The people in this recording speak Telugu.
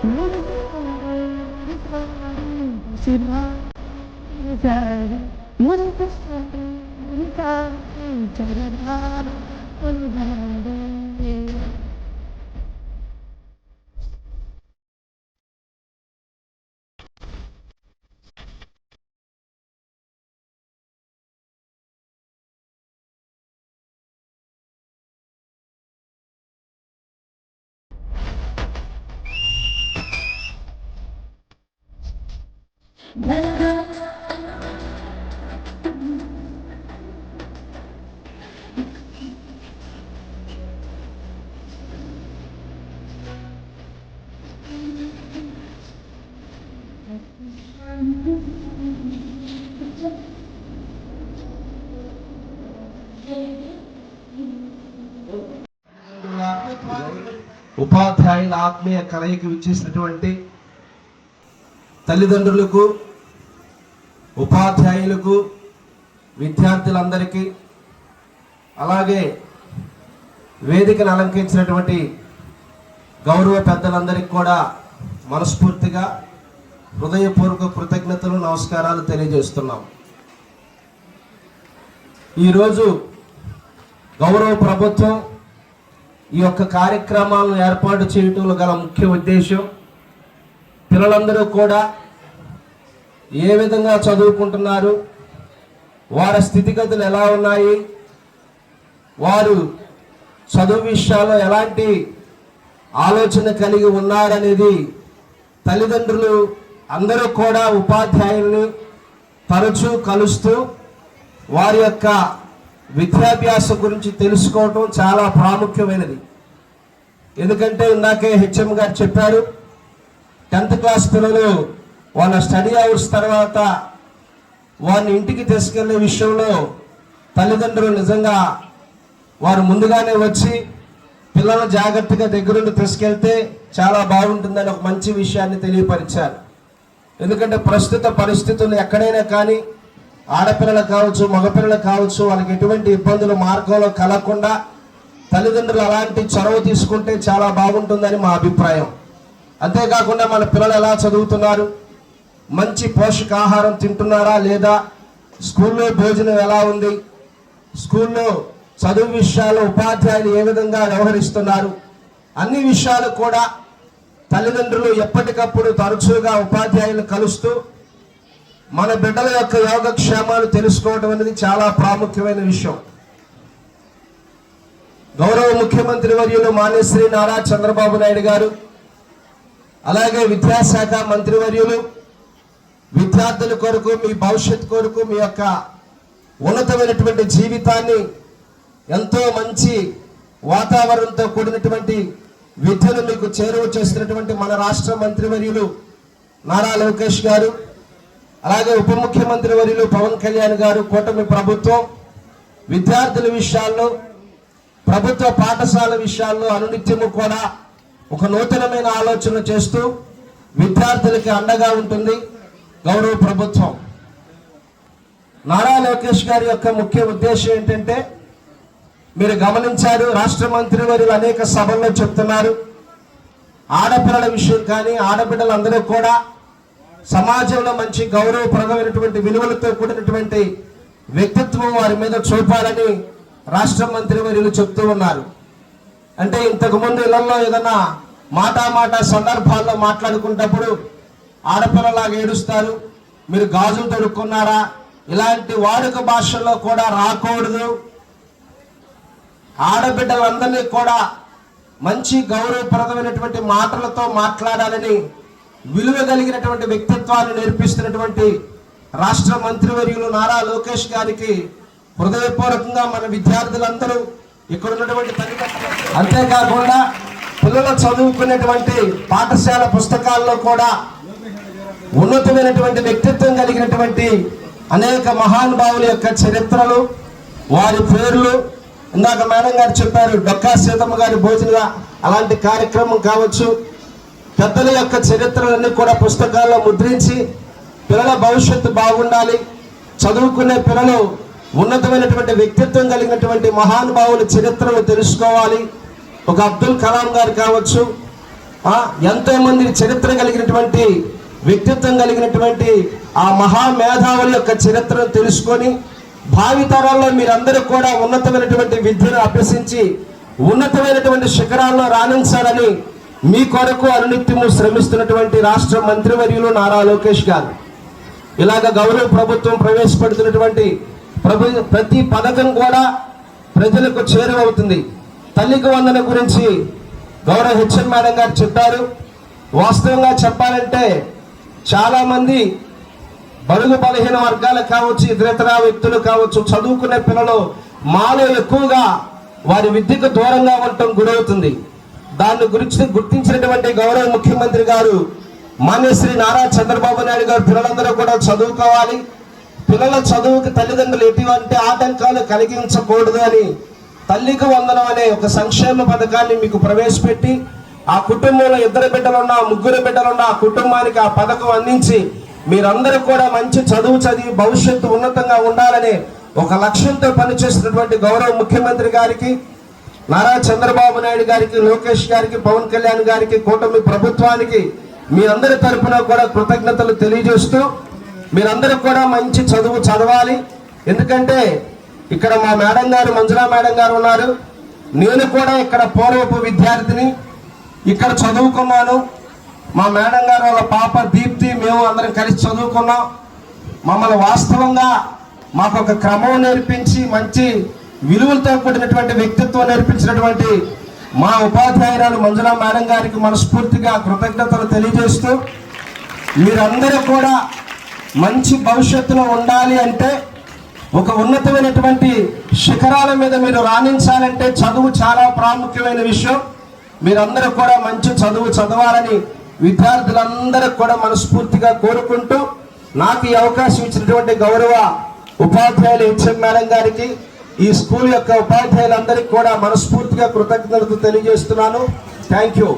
Mm-hmm. ఉపాధ్యాయుల ఆత్మీయ కలయికి విచ్చేసినటువంటి తల్లిదండ్రులకు ఉపాధ్యాయులకు విద్యార్థులందరికీ అలాగే వేదికను అలంకరించినటువంటి గౌరవ పెద్దలందరికీ కూడా మనస్ఫూర్తిగా హృదయపూర్వక కృతజ్ఞతలు నమస్కారాలు తెలియజేస్తున్నాం. ఈరోజు గౌరవ ప్రభుత్వం ఈ యొక్క కార్యక్రమాలను ఏర్పాటు చేయటంలో గల ముఖ్య ఉద్దేశం పిల్లలందరూ కూడా ఏ విధంగా చదువుకుంటున్నారు? వారి స్థితిగతులు ఎలా ఉన్నాయి? వారు చదువు విషయాల్లో ఎలాంటి ఆలోచన కలిగి ఉన్నారనేది తల్లిదండ్రులు అందరూ కూడా ఉపాధ్యాయుల్ని తరచూ కలుస్తూ వారి యొక్క విద్యాభ్యాసం గురించి తెలుసుకోవటం చాలా ప్రాముఖ్యమైనది. ఎందుకంటే ఇందాకే హెచ్ఎం గారు చెప్పారు టెన్త్ క్లాస్ పిల్లలు వాళ్ళ స్టడీ అవర్స్ తర్వాత వారిని ఇంటికి తీసుకెళ్ళే విషయంలో తల్లిదండ్రులు నిజంగా వారు ముందుగానే వచ్చి పిల్లలు జాగ్రత్తగా దగ్గరుండి తీసుకెళ్తే చాలా బాగుంటుందని ఒక మంచి విషయాన్ని తెలియపరిచారు. ఎందుకంటే ప్రస్తుత పరిస్థితులు ఎక్కడైనా కానీ ఆడపిల్లలు కావచ్చు మగపిల్లలు కావచ్చు వాళ్ళకి ఎటువంటి ఇబ్బందులు మార్గంలో కలగకుండా తల్లిదండ్రులు అలాంటి చొరవ తీసుకుంటే చాలా బాగుంటుందని మా అభిప్రాయం. అంతేకాకుండా మన పిల్లలు ఎలా చదువుతున్నారు? మంచి పోషకాహారం తింటున్నారా లేదా? స్కూల్లో భోజనం ఎలా ఉంది? స్కూల్లో చదువు విషయాల్లో ఉపాధ్యాయులు ఏ విధంగా వ్యవహరిస్తున్నారు? అన్ని విషయాలు కూడా తల్లిదండ్రులు ఎప్పటికప్పుడు తరచుగా ఉపాధ్యాయులను కలుస్తూ మన బిడ్డల యొక్క యోగక్షేమాలు తెలుసుకోవడం అనేది చాలా ప్రాముఖ్యమైన విషయం. గౌరవ ముఖ్యమంత్రి వర్యులు మాన్యశ్రీ నారా చంద్రబాబు నాయుడు గారు అలాగే విద్యాశాఖ మంత్రివర్యులు విద్యార్థుల కొరకు మీ భవిష్యత్ కొరకు మీ యొక్క ఉన్నతమైనటువంటి జీవితాన్ని ఎంతో మంచి వాతావరణంతో కూడినటువంటి విద్యను మీకు చేరువ చేస్తున్నటువంటి మన రాష్ట్ర మంత్రివర్యులు నారా లోకేష్ గారు అలాగే ఉప ముఖ్యమంత్రి వర్యులు పవన్ కళ్యాణ్ గారు కూటమి ప్రభుత్వం విద్యార్థుల విషయాల్లో ప్రభుత్వ పాఠశాల విషయాల్లో అనునిత్యము కూడా ఒక నూతనమైన ఆలోచన చేస్తూ విద్యార్థులకి అండగా ఉంటుంది గౌరవ ప్రభుత్వం. నారా లోకేష్ గారి యొక్క ముఖ్య ఉద్దేశం ఏంటంటే మీరు గమనించారు రాష్ట్ర మంత్రి వారు అనేక సభల్లో చెప్తున్నారు. ఆడపిల్లల విషయం కానీ ఆడబిడ్డలందరూ కూడా సమాజంలో మంచి గౌరవప్రదమైనటువంటి విలువలతో కూడినటువంటి వ్యక్తిత్వం వారి మీద చూపాలని రాష్ట్ర మంత్రి వర్యులు చెప్తూ ఉన్నారు. అంటే ఇంతకు ముందు ఇళ్ళలో ఏదన్నా మాటా మాట సందర్భాల్లో మాట్లాడుకున్నప్పుడు ఆడపిల్లలాగా ఏడుస్తారు మీరు గాజులు తొడుక్కున్నారా? ఇలాంటి వాడుక భాషల్లో కూడా రాకూడదు. ఆడబిడ్డలందరినీ కూడా మంచి గౌరవప్రదమైనటువంటి మాటలతో మాట్లాడాలని విలువ కలిగినటువంటి వ్యక్తిత్వాన్ని నేర్పిస్తున్నటువంటి రాష్ట్ర మంత్రివర్యులు నారా లోకేష్ గారికి హృదయపూర్వకంగా మన విద్యార్థులందరూ ఇక్కడ ఉన్నటువంటి అంతేకాకుండా పిల్లలు చదువుకునేటువంటి పాఠశాల పుస్తకాల్లో కూడా ఉన్నతమైనటువంటి వ్యక్తిత్వం కలిగినటువంటి అనేక మహానుభావుల యొక్క చరిత్రలు వారి పేర్లు. ఇందాక మేడం గారు చెప్పారు డొక్కా సీతమ్మ గారి భోజన అలాంటి కార్యక్రమం కావచ్చు. పెద్దల యొక్క చరిత్రలన్నీ కూడా పుస్తకాల్లో ముద్రించి పిల్లల భవిష్యత్తు బాగుండాలి. చదువుకునే పిల్లలు ఉన్నతమైనటువంటి వ్యక్తిత్వం కలిగినటువంటి మహానుభావుల చరిత్రను తెలుసుకోవాలి. ఒక అబ్దుల్ కలాం గారు కావచ్చు ఎంతో మంది చరిత్ర కలిగినటువంటి వ్యక్తిత్వం కలిగినటువంటి ఆ మహా మేధావుల యొక్క చరిత్రను తెలుసుకొని భావితరాల్లో మీరందరూ కూడా ఉన్నతమైనటువంటి విద్యను అభ్యసించి ఉన్నతమైనటువంటి శిఖరాల్లో రాణించాలని మీ కొరకు అనునిత్యము శ్రమిస్తున్నటువంటి రాష్ట్ర మంత్రివర్యులు నారా లోకేష్ గారు. ఇలాగ గౌరవ ప్రభుత్వం ప్రవేశపెడుతున్నటువంటి ప్రభు ప్రతి పథకం కూడా ప్రజలకు చేరువవుతుంది. తల్లికి వందన గురించి గౌరవ హెచ్ఎన్ మేడం గారు చెప్పారు. వాస్తవంగా చెప్పాలంటే చాలామంది బడుగు బలహీన వర్గాలు కావచ్చు ఇతరితర వ్యక్తులు కావచ్చు చదువుకునే పిల్లలు మాలో ఎక్కువగా వారి విద్యకు దూరంగా ఉండటం గురవుతుంది. దాని గురించి గుర్తించినటువంటి గౌరవ ముఖ్యమంత్రి గారు మాన్యశ్రీ నారా చంద్రబాబు నాయుడు గారు పిల్లలందరూ కూడా చదువుకోవాలి. పిల్లల చదువుకి తల్లిదండ్రులు ఎటువంటి ఆటంకాలు కలిగించకూడదు అని తల్లికి వందనం అనే ఒక సంక్షేమ పథకాన్ని మీకు ప్రవేశపెట్టి ఆ కుటుంబంలో ఇద్దరు బిడ్డలున్నా ముగ్గురు బిడ్డలున్నా ఆ కుటుంబానికి ఆ పథకం అందించి మీరందరూ కూడా మంచి చదువు చదివి భవిష్యత్తు ఉన్నతంగా ఉండాలనే ఒక లక్ష్యంతో పనిచేస్తున్నటువంటి గౌరవ ముఖ్యమంత్రి గారికి నారా చంద్రబాబు నాయుడు గారికి లోకేష్ గారికి పవన్ కళ్యాణ్ గారికి కూటమి ప్రభుత్వానికి మీరందరి తరపున కూడా కృతజ్ఞతలు తెలియజేస్తూ మీరందరూ కూడా మంచి చదువు చదవాలి. ఎందుకంటే ఇక్కడ మా మేడం గారు మంజులా మేడం గారు ఉన్నారు. నేను కూడా ఇక్కడ పూర్వపు విద్యార్థిని. ఇక్కడ చదువుకున్నాను. మా మేడం గారు వాళ్ళ పాప దీప్తి మేము అందరం కలిసి చదువుకున్నాం. మమ్మల్ని వాస్తవంగా మాకు ఒక క్రమం నేర్పించి మంచి విలువలతో కూడినటువంటి వ్యక్తిత్వం నేర్పించినటువంటి మా ఉపాధ్యాయురాలు మంజులా మేడం గారికి మనస్ఫూర్తిగా కృతజ్ఞతలు తెలియజేస్తూ మీరందరూ కూడా మంచి భవిష్యత్తులో ఉండాలి అంటే ఒక ఉన్నతమైనటువంటి శిఖరాల మీద మీరు రాణించాలంటే చదువు చాలా ప్రాముఖ్యమైన విషయం. మీరందరూ కూడా మంచి చదువు చదవాలని విద్యార్థులందరూ కూడా మనస్ఫూర్తిగా కోరుకుంటూ నాకు ఈ అవకాశం ఇచ్చినటువంటి గౌరవ ఉపాధ్యాయులు హెచ్ఎం మేడం గారికి ఈ స్కూల్ యొక్క ఉపాధ్యాయులందరికీ కూడా మనస్ఫూర్తిగా కృతజ్ఞతలు తెలియజేస్తున్నాను. Thank you.